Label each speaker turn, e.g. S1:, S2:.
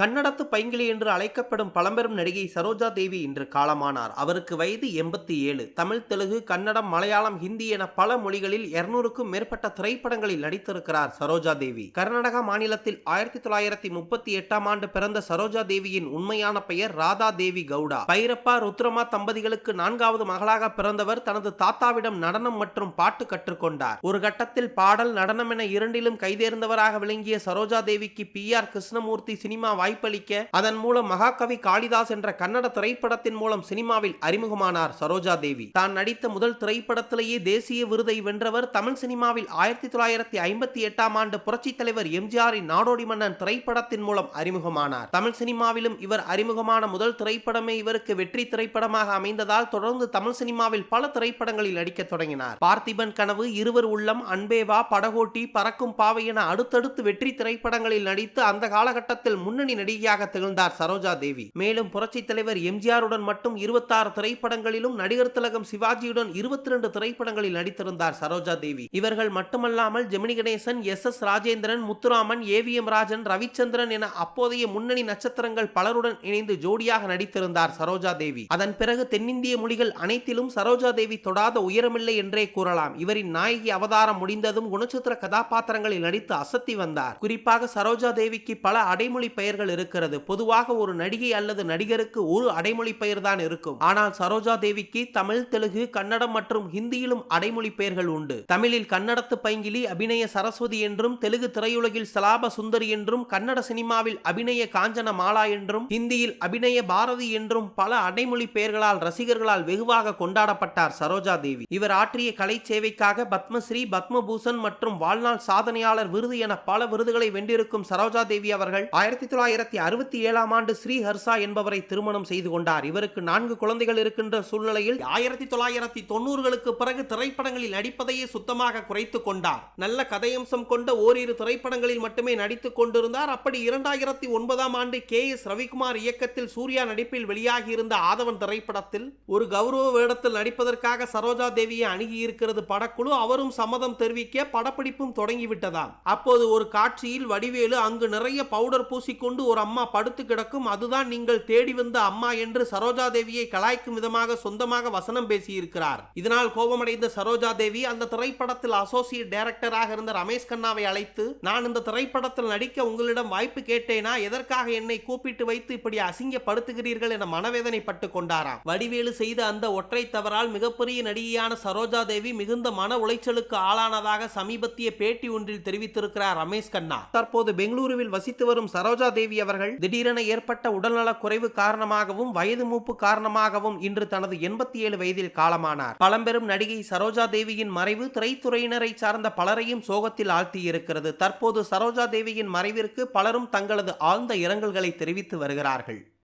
S1: கன்னடத்து பைங்கிலி என்று அழைக்கப்படும் பழம்பெரும் நடிகை சரோஜா தேவி இன்று காலமானார். அவருக்கு வயது எண்பத்தி ஏழு. தமிழ் தெலுங்கு கன்னடம் மலையாளம் ஹிந்தி என பல மொழிகளில் இருநூறுக்கும் மேற்பட்ட திரைப்படங்களில் நடித்திருக்கிறார் சரோஜா தேவி. கர்நாடகா மாநிலத்தில் ஆயிரத்தி தொள்ளாயிரத்தி முப்பத்தி எட்டாம் ஆண்டு பிறந்த சரோஜா தேவியின் உண்மையான பெயர் ராதா தேவி கவுடா. பைரப்பா ருத்ரமா தம்பதிகளுக்கு நான்காவது மகளாக பிறந்தவர் தனது தாத்தாவிடம் நடனம் மற்றும் பாட்டு கற்றுக்கொண்டார். ஒரு கட்டத்தில் பாடல் நடனம் என இரண்டிலும் கைதேர்ந்தவராக விளங்கிய சரோஜா தேவிக்கு பி. ஆர். கிருஷ்ணமூர்த்தி சினிமா வாய்ப்பளிக்க அதன் மூலம் மகாகவி காளிதாஸ் என்ற கன்னட திரைப்படத்தின் மூலம் சினிமாவில் அறிமுகமானார் சரோஜா தேவி. தான் நடித்த முதல் திரைப்படத்திலேயே தேசிய விருதை வென்றவர் தமிழ் சினிமாவில் ஆயிரத்தி தொள்ளாயிரத்தி ஐம்பத்தி எட்டாம் ஆண்டு புரட்சித் தலைவர் எம்ஜிஆரின் நாடோடி மன்னன் திரைப்படத்தின் மூலம் அறிமுகமானார். தமிழ் சினிமாவிலும் இவர் அறிமுகமான முதல் திரைப்படமே இவருக்கு வெற்றி திரைப்படமாக அமைந்ததால் தொடர்ந்து தமிழ் சினிமாவில் பல திரைப்படங்களில் நடிக்க தொடங்கினார். பார்த்திபன் கனவு இருவர் உள்ளம் அன்பேவா படகோட்டி பறக்கும் பாவை என அடுத்தடுத்து வெற்றி திரைப்படங்களில் நடித்து அந்த காலகட்டத்தில் முன்னணி நடிகையாக திகழ்ந்தார் சரோஜா தேவி. மேலும் புரட்சித் தலைவர் எம்ஜிஆருடன் மட்டும் இருபத்தாறு திரைப்படங்களிலும் நடிகர் திலகம் சிவாஜியுடன் இருபத்தி ரெண்டு திரைப்படங்களில் நடித்திருந்தார் சரோஜா தேவி. இவர்கள் மட்டுமல்லாமல் Gemini Ganesan S S Rajendran Muthuraman AVM Rajan Ravichandran என அப்போதைய முன்னணி நட்சத்திரங்கள் பலருடன் இணைந்து ஜோடியாக நடித்திருந்தார் சரோஜா தேவி. அதன் பிறகு தென்னிந்திய மொழிகள் அனைத்திலும் சரோஜா தேவி தொடாத உயரமில்லை என்றே கூறலாம். இவரின் நாயகி அவதாரம் முடிந்ததும் குணச்சித்திர கதாபாத்திரங்களில் நடித்து அசத்தி வந்தார். குறிப்பாக சரோஜா தேவிக்கு பல அடைமொழி பெயர்கள் இருக்கிறது. பொதுவாக ஒரு நடிகை அல்லது நடிகருக்கு ஒரு அடைமொழி பெயர் தான் இருக்கும். ஆனால் சரோஜா தேவிக்கு தமிழ் தெலுங்கு கன்னடம் மற்றும் ஹிந்தியிலும் அடைமொழி பெயர்கள் உண்டு. தமிழில் கன்னடத்து பைங்கிலி அபிநய சரஸ்வதி என்றும் தெலுங்கு திரையுலகில் சலாப சுந்தரி என்றும் கன்னட சினிமாவில் அபிநய காஞ்சன மாலா என்றும் ஹிந்தியில் அபிநய பாரதி என்றும் பல அடைமொழி பெயர்களால் ரசிகர்களால் வெகுவாக கொண்டாடப்பட்டார் சரோஜா தேவி. இவர் ஆற்றிய கலை சேவைக்காக பத்மஸ்ரீ பத்மபூஷன் மற்றும் வாழ்நாள் சாதனையாளர் விருது என பல விருதுகளை வென்றிருக்கும் சரோஜா தேவி அவர்கள் ஆயிரத்தி தொள்ளாயிரத்தி அறுபத்தி ஏழாம் ஆண்டு ஸ்ரீ ஹர்ஷா என்பவரை திருமணம் செய்து கொண்டார். இவருக்கு நான்கு குழந்தைகள் இருக்கின்ற சூழ்நிலையில் ஆயிரத்தி தொள்ளாயிரத்தி தொண்ணூறுகளுக்கு பிறகு திரைப்படங்களில் நடிப்பதையே சுத்தமாக குறைத்துக் கொண்டார். நல்ல கதையம்சம் கொண்ட ஓரிரு திரைப்படங்களில் மட்டுமே நடித்துக் கொண்டிருந்தார். அப்படி இரண்டாயிரத்தி ஒன்பதாம் ஆண்டு கே எஸ் ரவிக்குமார் இயக்கத்தில் சூர்யா நடிப்பில் வெளியாகியிருந்த ஆதவன் திரைப்படத்தில் ஒரு கௌரவ வேடத்தில் நடிப்பதற்காக சரோஜா தேவியை அணுகியிருக்கிறது படக்குழு அவரும் சம்மதம் தெரிவிக்க படப்பிடிப்பும் தொடங்கிவிட்டதாம். அப்போது ஒரு காட்சியில் வடிவேலு அங்கு நிறைய பவுடர் பூசிக்கொண்டு ஒரு அம்மா படுத்து கிடக்கும். அதுதான் நீங்கள் தேடி வந்த அம்மா என்று சரோஜா தேவியை கலாய்க்கும் விதமாக சொந்தமாக வசனம் பேசியிருக்கிறார். இதனால் கோபமடைந்த சரோஜா தேவி அந்த திரைப்படத்தில் அசோசியேட் டைரக்டராக இருந்த ரமேஷ் கண்ணாவை அழைத்து நான் இந்த திரைப்படத்தில் நடிக்க உங்களிடம் வாய்ப்பு கேட்டேனா? எதற்காக என்னை கூப்பிட்டு வைத்து இப்படி அசிங்கப்படுத்துகிறீர்கள்? என மனவேதனைப்பட்டு கொண்டாராம். வடிவேலு செய்த அந்த ஒற்றை தவறால் மிகப்பெரிய நடிகையான சரோஜா தேவி மிகுந்த மன உளைச்சலுக்கு ஆளானதாக சமீபத்திய பேட்டி ஒன்றில் தெரிவித்திருக்கிறார் ரமேஷ் கண்ணா. தற்போது பெங்களூருவில் வசித்து வரும் சரோஜா தேவி அவர்கள் திடீரென ஏற்பட்ட உடல்நலக் குறைவு காரணமாகவும் வயது மூப்பு காரணமாகவும் இன்று தனது எண்பத்தி ஏழு வயதில் காலமானார். பழம்பெரும் நடிகை சரோஜா தேவியின் மறைவு திரைத்துறையினரை சார்ந்த பலரையும் சோகத்தில் ஆழ்த்தியிருக்கிறது. தற்போது சரோஜா தேவியின் மறைவிற்கு பலரும் தங்களது ஆழ்ந்த இரங்கல்களை தெரிவித்து வருகிறார்கள்.